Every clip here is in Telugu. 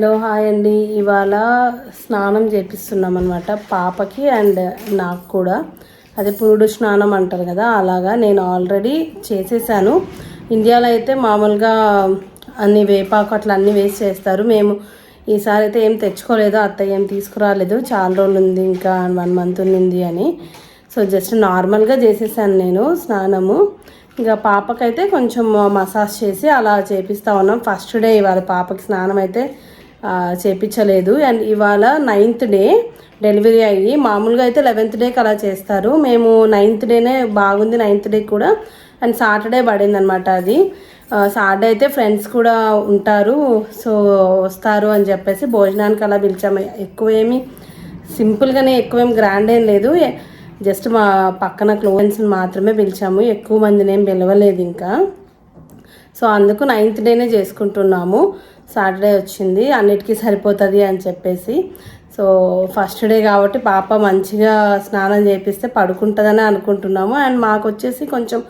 హలో హాయ్ అండి. ఇవాళ స్నానం చేపిస్తున్నాం అనమాట పాపకి అండ్ నాకు కూడా. అదే పురుడు స్నానం అంటారు కదా అలాగా నేను ఆల్రెడీ చేసేసాను. ఇండియాలో అయితే మామూలుగా అన్ని వేపాకు అట్లా అన్నీ వేసి చేస్తారు. మేము ఈసారి అయితే ఏం తెచ్చుకోలేదు అత్తయ్య ఏం తీసుకురాలేదు. చాలా రోజులు ఉంది ఇంకా వన్ మంత్ ఉంది అని. సో జస్ట్ నార్మల్గా చేసేసాను నేను స్నానము. ఇంకా పాపకైతే కొంచెం మసాజ్ చేసి అలా చేపిస్తా ఉన్నాం. ఫస్ట్ డే ఇవాళ పాపకి స్నానం అయితే చేపించలేదు. అండ్ ఇవాళ నైన్త్ డే డెలివరీ అయ్యి మామూలుగా అయితే లెవెన్త్ డేకి అలా చేస్తారు. మేము నైన్త్ డేనే బాగుంది నైన్త్ డే కూడా. అండ్ సాటర్డే పడింది అనమాట అది సాటర్డే అయితే ఫ్రెండ్స్ కూడా ఉంటారు. సో వస్తారు అని చెప్పేసి భోజనానికి అలా పిలిచాము ఎక్కువ ఏమి సింపుల్గానే ఎక్కువ ఏం గ్రాండ్ ఏం లేదు. జస్ట్ మా పక్కన క్లోజెన్స్ని మాత్రమే పిలిచాము. ఎక్కువ మందిని ఏం పిలవలేదు ఇంకా. సో అందుకు నైన్త్ డేనే చేసుకుంటున్నాము. సాటర్డే వచ్చింది అన్నిటికీ సరిపోతుంది అని చెప్పేసి. సో ఫస్ట్ డే కాబట్టి పాప మంచిగా స్నానం చేపిస్తే పడుకుంటుందని అనుకుంటున్నాము. అండ్ మాకు వచ్చేసి కొంచెం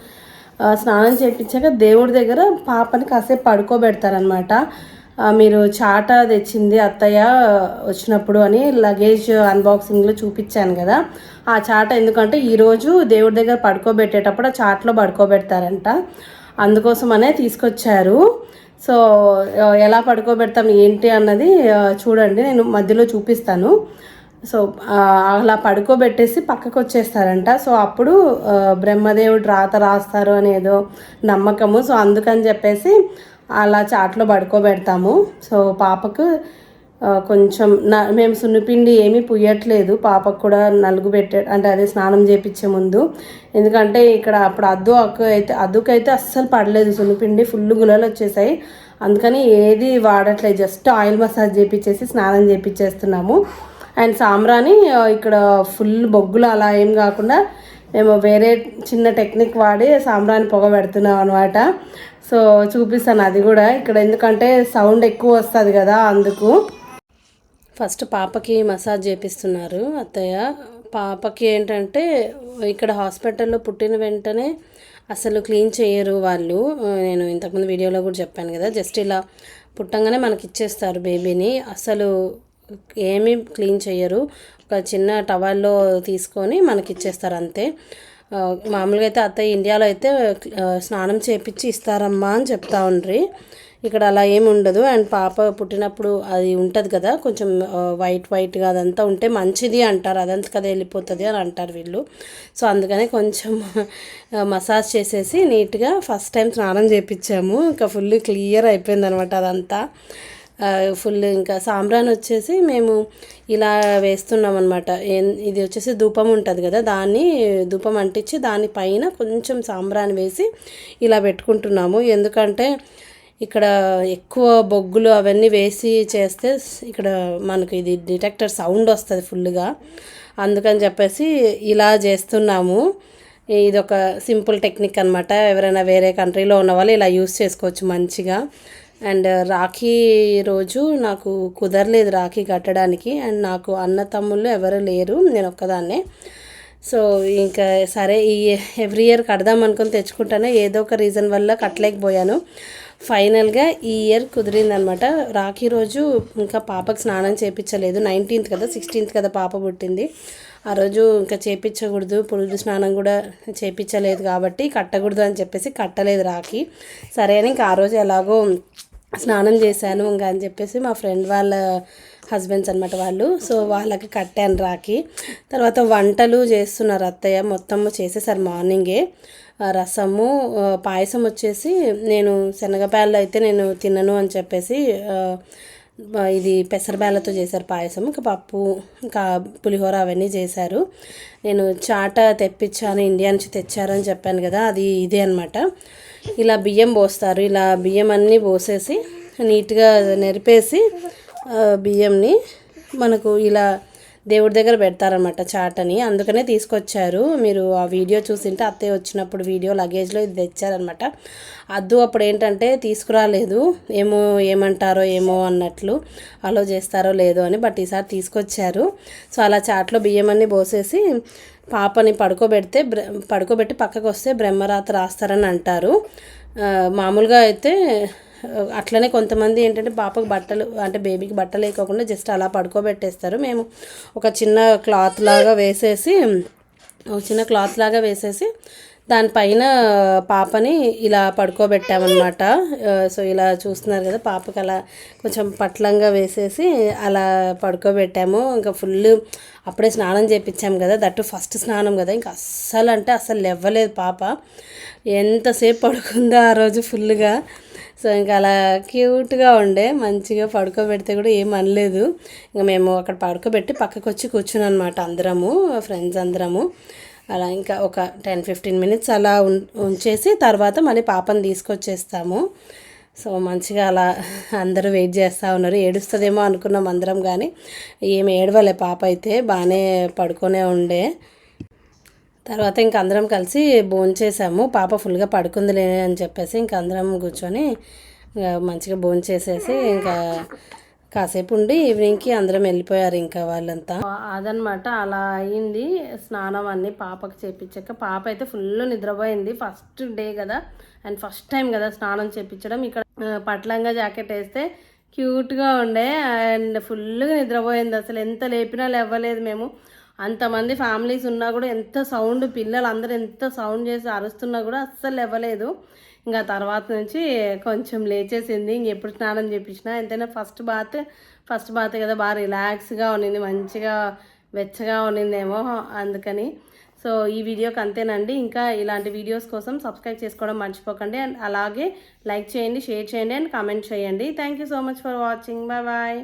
స్నానం చేయించాక దేవుడి దగ్గర పాపని కాసేపు పడుకోబెడతారనమాట. మీరు చాట తెచ్చింది అత్తయ్య వచ్చినప్పుడు అని లగేజ్ అన్బాక్సింగ్లో చూపించాను కదా. ఆ చాట ఎందుకంటే ఈరోజు దేవుడి దగ్గర పడుకోబెట్టేటప్పుడు ఆ చాట్లో పడుకోబెడతారంట. అందుకోసమనే తీసుకొచ్చారు. సో ఎలా పడుకోబెడతాం ఏంటి అన్నది చూడండి నేను మధ్యలో చూపిస్తాను. సో అలా పడుకోబెట్టేసి పక్కకు వచ్చేస్తారంట సో అప్పుడు బ్రహ్మదేవుడు రాత రాస్తారు అనేదో నమ్మకము. సో అందుకని చెప్పేసి అలా చాట్లో పడుకోబెడతాము. సో పాపకు కొంచెం నా మేము సున్నిపిండి ఏమీ పుయ్యట్లేదు. పాపకు కూడా నలుగు పెట్టే అంటే అదే స్నానం చేపించే ముందు. ఎందుకంటే ఇక్కడ అప్పుడు అద్దు అక్కు అయితే అద్దుకైతే అస్సలు పడలేదు. సున్నిపిండి ఫుల్ గులలు వచ్చేసాయి. అందుకని ఏది వాడట్లేదు. జస్ట్ ఆయిల్ మసాజ్ చేపించేసి స్నానం చేపించేస్తున్నాము. అండ్ సాంబ్రాని ఇక్కడ ఫుల్ బొగ్గులు అలా ఏం కాకుండా మేము వేరే చిన్న టెక్నిక్ వాడి సాంబ్రాన్ని పొగ పెడుతున్నాం అనమాట సో చూపిస్తాను అది కూడా. ఇక్కడ ఎందుకంటే సౌండ్ ఎక్కువ వస్తుంది కదా అందుకు. ఫస్ట్ పాపకి మసాజ్ చేపిస్తున్నారు అత్తయ్య. పాపకి ఏంటంటే ఇక్కడ హాస్పిటల్లో పుట్టిన వెంటనే అసలు క్లీన్ చేయరు వాళ్ళు. నేను ఇంతకుముందు వీడియోలో కూడా చెప్పాను కదా జస్ట్ ఇలా పుట్టంగానే మనకి ఇచ్చేస్తారు బేబీని. అసలు ఏమీ క్లీన్ చేయరు ఒక చిన్న టవల్లో తీసుకొని మనకి ఇచ్చేస్తారు అంతే మామూలుగా అయితే అత్తయ్య ఇండియాలో అయితే స్నానం చేపించి ఇస్తారమ్మా అని చెప్తా ఉండ్రి. ఇక్కడ అలా ఏమి ఉండదు. అండ్ పాప పుట్టినప్పుడు అది ఉంటుంది కదా కొంచెం వైట్ వైట్గా అదంతా ఉంటే మంచిది అంటారు. అదంతా కదా వెళ్ళిపోతుంది అని అంటారు వీళ్ళు. సో అందుకనే కొంచెం మసాజ్ చేసేసి నీట్గా ఫస్ట్ టైం స్నానం చేపించాము ఇంకా ఫుల్ క్లియర్ అయిపోయింది అనమాట అదంతా ఫుల్ ఇంకా సాంబ్రాన్ వచ్చేసి మేము ఇలా వేస్తున్నాం అనమాట ఇది వచ్చేసి ధూపం ఉంటుంది కదా దాన్ని ధూపం అంటించి దానిపైన కొంచెం సాంబ్రాన్ వేసి ఇలా పెట్టుకుంటున్నాము. ఎందుకంటే ఇక్కడ ఎక్కువ బొగ్గులు అవన్నీ వేసి చేస్తే ఇక్కడ మనకి ఇది డిటెక్టర్ సౌండ్ వస్తుంది ఫుల్గా అందుకని చెప్పేసి ఇలా చేస్తున్నాము. ఇది ఒక సింపుల్ టెక్నిక్ అనమాట ఎవరైనా వేరే కంట్రీలో ఉన్న వాళ్ళు ఇలా యూస్ చేసుకోవచ్చు మంచిగా. అండ్ రాఖీ రోజు నాకు కుదరలేదు రాఖీ కట్టడానికి. అండ్ నాకు అన్న తమ్ముళ్ళు ఎవరు లేరు. నేను ఒక్కదాన్నే. సో ఇంకా సరే ఈ ఎవ్రీ ఇయర్ కడదాం అనుకుని తెచ్చుకుంటాను ఏదో ఒక రీజన్ వల్ల కట్టలేకపోయాను. ఫైనల్గా ఈ ఇయర్ కుదిరిందనమాట. రాఖీ రోజు ఇంకా పాపకు స్నానం చేయించలేదు నైన్టీన్త్ కదా సిక్స్టీన్త్ కదా పాప పుట్టింది. ఆ రోజు ఇంకా చేపించకూడదు పురుడు స్నానం కూడా చేపించలేదు కాబట్టి కట్టకూడదు అని చెప్పేసి కట్టలేదు రాఖీ. సరే అని ఇంకా ఆ రోజు ఎలాగో స్నానం చేశాను ఇంకా అని చెప్పేసి మా ఫ్రెండ్ వాళ్ళ హస్బెండ్స్ అనమాట వాళ్ళు. సో వాళ్ళకి కట్టాను రాకి తర్వాత వంటలు చేస్తున్నారు అత్తయ్య. మొత్తం చేసేసారు మార్నింగే. రసము పాయసం వచ్చేసి నేను శనగపాయలు అయితే నేను తినను అని చెప్పేసి ఇది పెసరబేళ్ళతో చేశారు పాయసం. ఇంకా పప్పు ఇంకా పులిహోర అవన్నీ చేశారు. నేను చాట తెప్పించాను ఇండియా నుంచి తెచ్చారని చెప్పాను కదా అది ఇదే అనమాట ఇలా బియ్యం పోస్తారు. ఇలా బియ్యం అన్నీ పోసేసి నీట్గా నెరిపేసి బియ్యంని మనకు ఇలా దేవుడి దగ్గర పెడతారనమాట చాటని. అందుకనే తీసుకొచ్చారు. మీరు ఆ వీడియో చూసింటే అత్తయ్య వచ్చినప్పుడు వీడియో లగేజ్లో ఇది తెచ్చారనమాట అద్దు అప్పుడు ఏంటంటే తీసుకురాలేదు. ఏమో ఏమంటారో ఏమో అన్నట్లు అలో చేస్తారో లేదో అని బట్ ఈసారి తీసుకొచ్చారు. సో అలా చాట్లో బియ్యం అన్నీ పోసేసి పాపని పడుకోబెడితే బ్ర పడుకోబెట్టి పక్కకు వస్తే బ్రహ్మరాత రాస్తారని అంటారు. మామూలుగా అయితే అట్లనే కొంతమంది ఏంటంటే పాపకు బట్టలు అంటే బేబీకి బట్టలు వేయకోకుండా జస్ట్ అలా పడుకోబెట్టేస్తారు. మేము ఒక చిన్న క్లాత్ లాగా వేసేసి ఒక చిన్న క్లాత్ లాగా వేసేసి దానిపైన పాపని ఇలా పడుకోబెట్టామన్నమాట. సో ఇలా చూస్తున్నారు కదా పాపకి అలా కొంచెం పట్లంగా వేసేసి అలా పడుకోబెట్టాము. ఇంకా ఫుల్ అప్పుడే స్నానం చేపించాము కదా దట్టు ఫస్ట్ స్నానం కదా. ఇంకా అస్సలు అంటే అస్సలు లేవ్వలేదు పాప. ఎంతసేపు పడుకుందో ఆ రోజు ఫుల్గా సో ఇంకా అలా క్యూట్గా ఉండే మంచిగా పడుకోబెడితే కూడా ఏం అనలేదు. ఇంకా మేము అక్కడ పడుకోబెట్టి పక్కకు వచ్చి కూర్చున్నాను అనమాట అందరము ఫ్రెండ్స్ అందరము. అలా ఇంకా ఒక టెన్ ఫిఫ్టీన్ మినిట్స్ అలా ఉం- ఉంచేసి తర్వాత మళ్ళీ పాపని తీసుకొచ్చేస్తాము. సో మంచిగా అలా అందరూ వెయిట్ చేస్తూ ఉన్నారు. ఏడుస్తుందేమో అనుకున్నాం అందరం కానీ ఏమి ఏడవలే పాప అయితే బాగానే పడుకునే ఉండే. తర్వాత ఇంక అందరం కలిసి భోంచేసాము పాప ఫుల్గా పడుకుందిలే అని చెప్పేసి ఇంక అందరం కూర్చొని ఇంకా మంచిగా భోంచేసేసి ఇంకా కాసేపు ఉండి ఈవినింగ్కి అందరం వెళ్ళిపోయారు ఇంకా వాళ్ళంతా. అదనమాట అలా అయింది. స్నానం అన్ని పాపకి చేపించాక పాప అయితే ఫుల్ నిద్రపోయింది. ఫస్ట్ డే కదా అండ్ ఫస్ట్ టైం కదా స్నానం చేపించడం ఇక్కడ పట్లంగా జాకెట్ వేస్తే క్యూట్గా ఉండే అండ్ ఫుల్గా నిద్రపోయింది. అసలు ఎంత లేపినా లేవ్వలేదు మేము. అంతమంది ఫ్యామిలీస్ ఉన్నా కూడా ఎంత సౌండ్ పిల్లలు అందరూ ఎంత సౌండ్ చేసి అరుస్తున్నా కూడా అస్సలు ఇవ్వలేదు ఇంకా తర్వాత నుంచి కొంచెం లేచేసింది. ఇంకెప్పుడు స్నానం చేపించినా ఎంతైనా ఫస్ట్ బాత్ ఫస్ట్ బాత్ కదా బాగా రిలాక్స్గా ఉన్నింది మంచిగా వెచ్చగా ఉన్నిందేమో అందుకని. సో ఈ వీడియోకి అంతేనండి. ఇంకా ఇలాంటి వీడియోస్ కోసం సబ్స్క్రైబ్ చేసుకోవడం మర్చిపోకండి. అండ్ అలాగే లైక్ చేయండి షేర్ చేయండి అండ్ కామెంట్ చేయండి. Thank you so much for watching bye bye